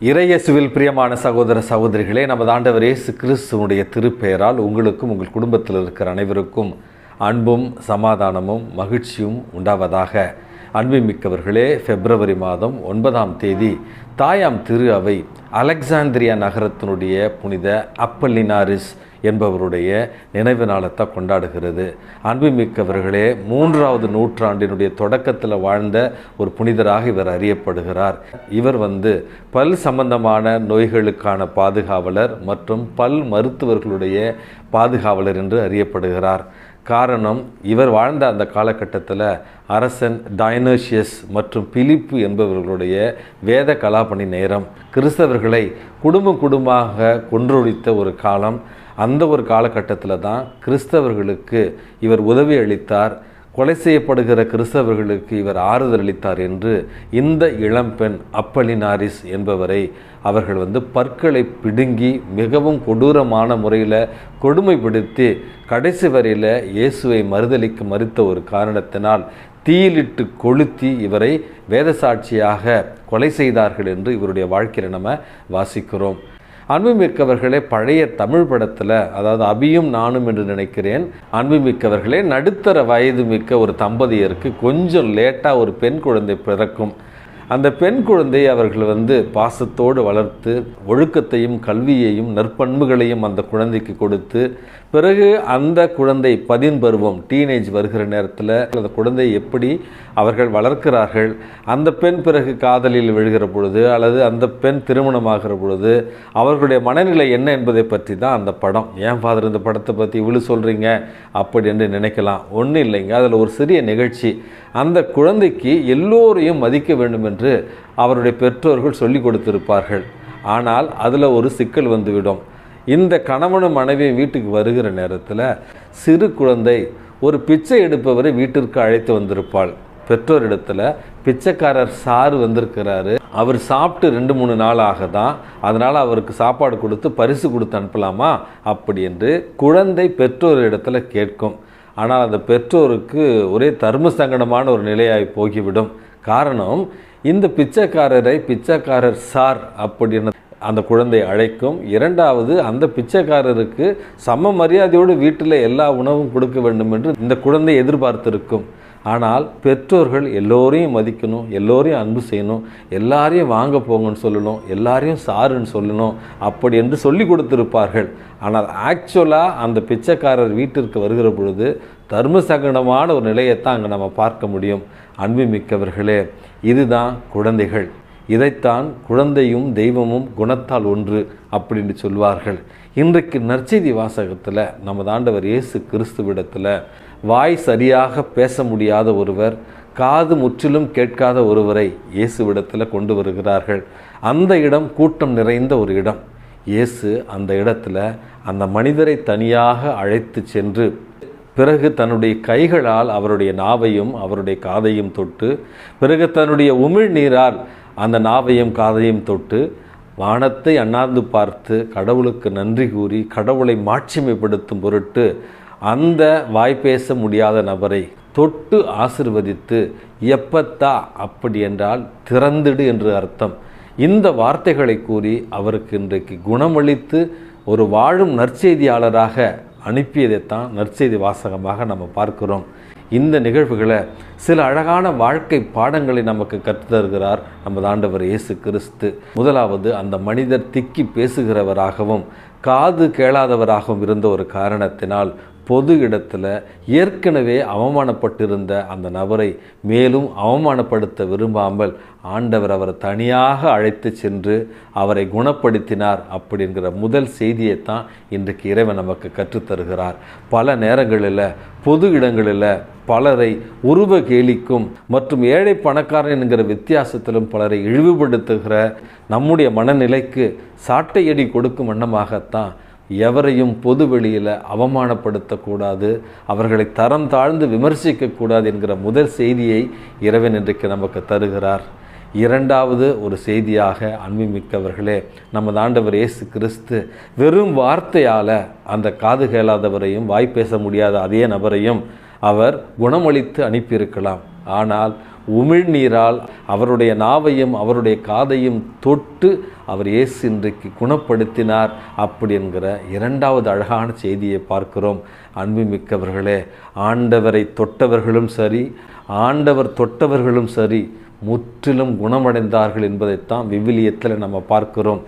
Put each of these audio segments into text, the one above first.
இறையசுவில் பிரியமான சகோதர சகோதரிகளே நமது ஆண்டவர் இயேசு கிறிஸ்துவனுடைய திருப்பெயரால் உங்களுக்கும் உங்கள் குடும்பத்தில் இருக்கிற அனைவருக்கும் அன்பும் சமாதானமும் மகிழ்ச்சியும் உண்டாவதாக. அன்புமிக்கவர்களே பிப்ரவரி மாதம் ஒன்பதாம் தேதி தாயாம் திரு அவை அலெக்சாந்திரியா நகரத்தினுடைய புனித அப்பல்லினாரிஸ் என்பவருடைய நினைவு நாளத்தை கொண்டாடுகிறது. அன்புமிக்கவர்களே மூன்றாவது நூற்றாண்டினுடைய தொடக்கத்தில் வாழ்ந்த ஒரு புனிதராக இவர் அறியப்படுகிறார். இவர் வந்து பல் சம்பந்தமான நோய்களுக்கான பாதுகாவலர் மற்றும் பல் மருத்துவர்களுடைய பாதுகாவலர் என்று அறியப்படுகிறார். காரணம் இவர் வாழ்ந்த அந்த காலகட்டத்தில் அரசன் டைனோஷியஸ் மற்றும் பிலிப்பு என்பவர்களுடைய வேத கலாபணி நேரம். கிறிஸ்தவர்களை குடும்பம் குடும்பமாக கொன்றொழித்த ஒரு காலம் அந்த ஒரு காலகட்டத்தில் தான் கிறிஸ்தவர்களுக்கு இவர் உதவி அளித்தார். கொலை செய்யப்படுகிற கிறிஸ்தவர்களுக்கு இவர் ஆறுதல் அளித்தார் என்று இந்த இளம்பெண் அப்பலினாரிஸ் என்பவரை அவர்கள் வந்து பற்களை பிடுங்கி மிகவும் கொடூரமான முறையில் கொடுமைப்படுத்தி கடைசி வரையில் இயேசுவை மறுதலிக்க மறுத்த ஒரு காரணத்தினால் தீயிலிட்டு கொளுத்தி இவரை வேத சாட்சியாக கொலை செய்தார்கள் என்று இவருடைய வாழ்க்கையில் நம்ம வாசிக்கிறோம். அன்புமிக்கவர்களே பழைய தமிழ் படத்தில் அதாவது அபியும் நானும் என்று நினைக்கிறேன் அன்புமிக்கவர்களே நடுத்தர வயது மிக்க ஒரு தம்பதியருக்கு கொஞ்சம் லேட்டாக ஒரு பெண் குழந்தை பிறக்கும். அந்த பெண் குழந்தை அவர்கள் வந்து பாசத்தோடு வளர்த்து ஒழுக்கத்தையும் கல்வியையும் நற்பண்புகளையும் அந்த குழந்தைக்கு கொடுத்து பிறகு அந்த குழந்தை பதின் பருவம் டீனேஜ் வருகிற நேரத்தில் அந்த குழந்தை எப்படி அவர்கள் வளர்க்கிறார்கள் அந்த பெண் பிறகு காதலில் விழுகிற பொழுது அல்லது அந்த பெண் திருமணமாகிற பொழுது அவர்களுடைய மனநிலை என்ன என்பதை பற்றி தான் அந்த படம். ஏன் ஃபாதர் இந்த படத்தை பற்றி இவ்வளோ சொல்கிறீங்க அப்படி என்று நினைக்கலாம். ஒன்றும் இல்லைங்க. அதில் ஒரு சிறிய நிகழ்ச்சி. அந்த குழந்தைக்கு எல்லோரையும் மதிக்க வேண்டும் என்று என்று அவருடைய பெற்றோர்கள் சொல்லி கொடுத்திருப்பார்கள். ஆனால் அதில் ஒரு சிக்கல் வந்துவிடும். இந்த கணவனும் மனைவியும் வீட்டுக்கு வருகிற நேரத்தில் சிறு குழந்தை ஒரு பிச்சை எடுப்பவரை வீட்டிற்கு அழைத்து வந்திருப்பாள். பெற்றோரிடத்தில் பிச்சைக்காரர் சார் வந்திருக்கிறாரு. அவர் சாப்பிட்டு ரெண்டு மூணு நாள் ஆக தான் அதனால் அவருக்கு சாப்பாடு கொடுத்து பரிசு கொடுத்து அனுப்பலாமா? அப்படி என்று குழந்தை பெற்றோரிடத்தில் கேட்கும். ஆனால் அந்த பெற்றோருக்கு ஒரே தர்ம சங்கடமான ஒரு நிலையாய் போகிவிடும். காரணம் இந்த பிச்சைக்காரரை பிச்சைக்காரர் சார் அப்படின்னு அந்த குழந்தை அழைக்கும். இரண்டாவது அந்த பிச்சைக்காரருக்கு சம மரியாதையோடு வீட்டில் எல்லா உணவும் கொடுக்க வேண்டும் என்று இந்த குழந்தை எதிர்பார்த்திருக்கும். ஆனால் பெற்றோர்கள் எல்லோரையும் மதிக்கணும் எல்லோரையும் அன்பு செய்யணும் எல்லாரையும் வாங்க போங்கன்னு சொல்லணும் எல்லாரையும் சாருன்னு சொல்லணும் அப்படி என்று சொல்லி கொடுத்திருப்பார்கள். ஆனால் ஆக்சுவலாக அந்த பிச்சைக்காரர் வீட்டிற்கு வருகிற பொழுது தர்ம சங்கடமான ஒரு நிலையைத்தான் அங்கே நம்ம பார்க்க முடியும். அன்பு மிக்கவர்களே இதுதான் குழந்தைகள். இதைத்தான் குழந்தையும் தெய்வமும் குணத்தால் ஒன்று அப்படின்னு சொல்வார்கள். இன்றைக்கு நற்செய்தி வாசகத்தில் நமது ஆண்டவர் இயேசு கிறிஸ்துவிடத்தில் வாய் சரியாக பேச முடியாத ஒருவர் காது முற்றிலும் கேட்காத ஒருவரை இயேசுவிடத்தில் கொண்டு வருகிறார்கள். அந்த இடம் கூட்டம் நிறைந்த ஒரு இடம். இயேசு அந்த இடத்துல அந்த மனிதரை தனியாக அழைத்து சென்று பிறகு தன்னுடைய கைகளால் அவருடைய நாவையும் அவருடைய காதையும் தொட்டு பிறகு தன்னுடைய உமிழ் நீரால் அந்த நாவையும் காதையும் தொட்டு வானத்தை அண்ணாந்து பார்த்து கடவுளுக்கு நன்றி கூறி கடவுளை மாட்சிமைப்படுத்தும் பொருட்டு அந்த வாய் பேச முடியாத நபரை தொட்டு ஆசிர்வதித்து எப்பத்தா? அப்படி என்றால் திறந்துடு என்று அர்த்தம். இந்த வார்த்தைகளை கூறி அவருக்கு இன்றைக்கு குணமளித்து ஒரு வாழும் நற்செய்தியாளராக அனுப்பியதைத்தான் நற்செய்தி வாசகமாக நம்ம பார்க்கிறோம். இந்த நிகழ்வுகளை சில அழகான வாழ்க்கை பாடங்களை நமக்கு கற்றுத்தருகிறார் நமது ஆண்டவர் இயேசு கிறிஸ்து. முதலாவது அந்த மனிதர் திக்கி பேசுகிறவராகவும் காது கேளாதவராகவும் இருந்த ஒரு காரணத்தினால் பொது இடத்துல ஏற்கனவே அவமானப்பட்டிருந்த அந்த நபரை மேலும் அவமானப்படுத்த விரும்பாமல் ஆண்டவர் அவரை தனியாக அழைத்து சென்று அவரை குணப்படுத்தினார் அப்படிங்கிற முதல் செய்தியைத்தான் இன்றைக்கு இறைவன் நமக்கு கற்றுத்தருகிறார். பல நேரங்களில் பொது இடங்களில் பலரை உருவ கேலிக்கும் மற்றும் ஏழை பணக்காரன் என்கிற வித்தியாசத்திலும் பலரை இழிவுபடுத்துகிற நம்முடைய மனநிலைக்கு சாட்டையடி கொடுக்கும் வண்ணமாகத்தான் எவரையும் பொது வெளியில் அவமானப்படுத்தக்கூடாது அவர்களை தரம் தாழ்ந்து விமர்சிக்கக்கூடாது என்கிற முதல் செய்தியை இறைவன் இன்றைக்கு நமக்கு தருகிறார். இரண்டாவது ஒரு செய்தியாக அன்புமிக்கவர்களே நமது ஆண்டவர் இயேசு கிறிஸ்து வெறும் வார்த்தையால் அந்த காது கேளாதவரையும் வாய் பேச முடியாத அதே நபரையும் அவர் குணமளித்து அனுப்பியிருக்கலாம். ஆனால் உமிழ்நீரால் அவருடைய நாவையும் அவருடைய காதையும் தொட்டு அவர் இயேசு இன்றைக்கு குணப்படுத்தினார் அப்படி என்கிற இரண்டாவது அழகான செய்தியை பார்க்கிறோம். அன்புமிக்கவர்களே ஆண்டவரை தொட்டவர்களும் சரி ஆண்டவர் தொட்டவர்களும் சரி முற்றிலும் குணமடைந்தார்கள் என்பதைத்தான் விவிலியத்தில் நம்ம பார்க்கிறோம்.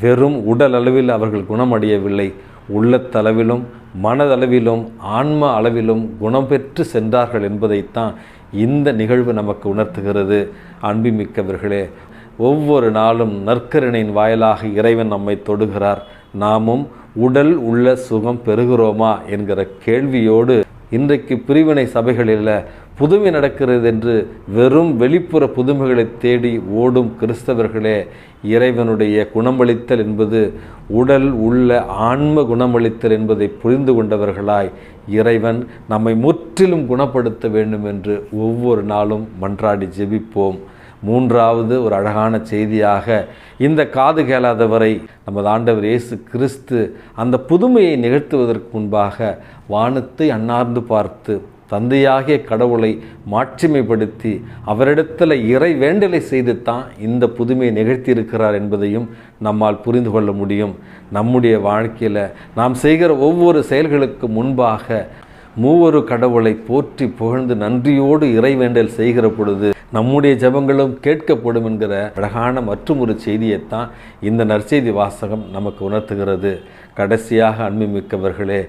வெறும் உடல் அளவில் அவர்கள் குணமடையவில்லை. உள்ளத்தளவிலும் மனதளவிலும் ஆன்ம அளவிலும் குணம் பெற்று சென்றார்கள் என்பதைத்தான் இந்த நிகழ்வு நமக்கு உணர்த்துகிறது. அன்புமிக்கவர்களே ஒவ்வொரு நாளும் நற்கரணின் வாயிலாக இறைவன் நம்மை தொடுகிறார். நாமும் உடல் உள்ள சுகம் பெறுகிறோமா என்கிற கேள்வியோடு இன்றைக்கு பிரிவினை சபைகளில் புதுமை நடக்கிறது என்று வெறும் வெளிப்புற புதுமைகளை தேடி ஓடும் கிறிஸ்தவர்களே இறைவனுடைய குணமளித்தல் என்பது உடல் உள்ள ஆன்ம குணமளித்தல் என்பதை புரிந்து கொண்டவர்களாய் இறைவன் நம்மை முற்றிலும் குணப்படுத்த வேண்டும் என்று ஒவ்வொரு நாளும் மன்றாடி ஜெபிப்போம். மூன்றாவது ஒரு அழகான செய்தியாக இந்த காது கேளாதவரை நமது ஆண்டவர் இயேசு கிறிஸ்து அந்த புதுமையை நிகழ்த்துவதற்கு முன்பாக வானத்தை அன்னார்ந்து பார்த்து தந்தையாகிய கடவுளை மாட்சிமைப்படுத்தி அவரிடத்தில் இறை வேண்டலை செய்து தான் இந்த புதுமையை நிகழ்த்தியிருக்கிறார் என்பதையும் நம்மால் புரிந்து கொள்ள முடியும். நம்முடைய வாழ்க்கையில் நாம் செய்கிற ஒவ்வொரு செயல்களுக்கு முன்பாக மூவொரு கடவுளை போற்றி புகழ்ந்து நன்றியோடு இறைவேண்டல் செய்கிற பொழுது நம்முடைய ஜெபங்களும் கேட்கப்படும் என்கிற அழகான மற்றும் ஒரு செய்தியைத்தான் இந்த நற்செய்தி வாசகம் நமக்கு உணர்த்துகிறது. கடைசியாக அன்புமிக்கவர்களே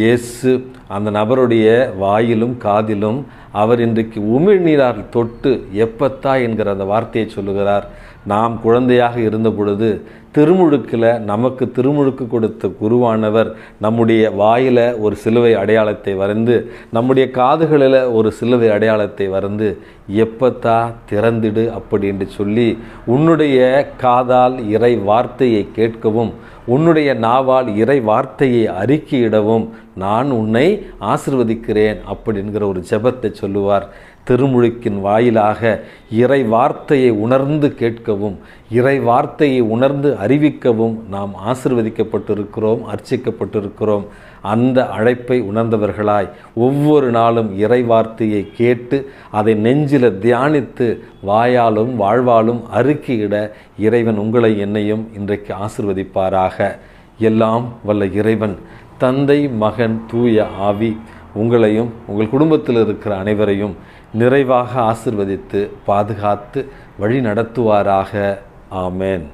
இயேசு அந்த நபருடைய வாயிலும் காதிலும் அவர் இன்றைக்கு உமிழ்நீரால் தொட்டு எப்பத்தா என்கிற அந்த வார்த்தையை சொல்லுகிறார். நாம் குழந்தையாக இருந்த பொழுது திருமுழுக்கில் நமக்கு திருமுழுக்கு கொடுத்த குருவானவர் நம்முடைய வாயில் ஒரு சிலுவை அடையாளத்தை வரைந்து நம்முடைய காதுகளில் ஒரு சிலுவை அடையாளத்தை வரைந்து எப்பத்தா திறந்திடு அப்படி என்று சொல்லி உன்னுடைய காதால் இறை வார்த்தையை கேட்கவும் உன்னுடைய நாவால் இறை வார்த்தையை அறிக்கையிடவும் நான் உன்னை ஆசிர்வதிக்கிறேன் அப்படிங்கிற ஒரு ஜபத்தை சொல்லுவார். திருமுழுக்கின் வாயிலாக இறை வார்த்தையை உணர்ந்து கேட்கவும் இறை வார்த்தையை உணர்ந்து அறிவிக்கவும் நாம் ஆசிர்வதிக்கப்பட்டிருக்கிறோம் அர்ச்சிக்கப்பட்டிருக்கிறோம். அந்த அழைப்பை உணர்ந்தவர்களாய் ஒவ்வொரு நாளும் இறை வார்த்தையை கேட்டு அதை நெஞ்சில தியானித்து வாயாலும் வாழ்வாலும் அறுக்கியிட இறைவன் உங்களை என்னையும் இன்றைக்கு ஆசிர்வதிப்பாராக. எல்லாம் வல்ல இறைவன் தந்தை மகன் தூய ஆவி உங்களையும் உங்கள் குடும்பத்தில் இருக்கிற அனைவரையும் நிறைவாக ஆசிர்வதித்து பாதுகாத்து வழி நடத்துவாராக ஆமேன்.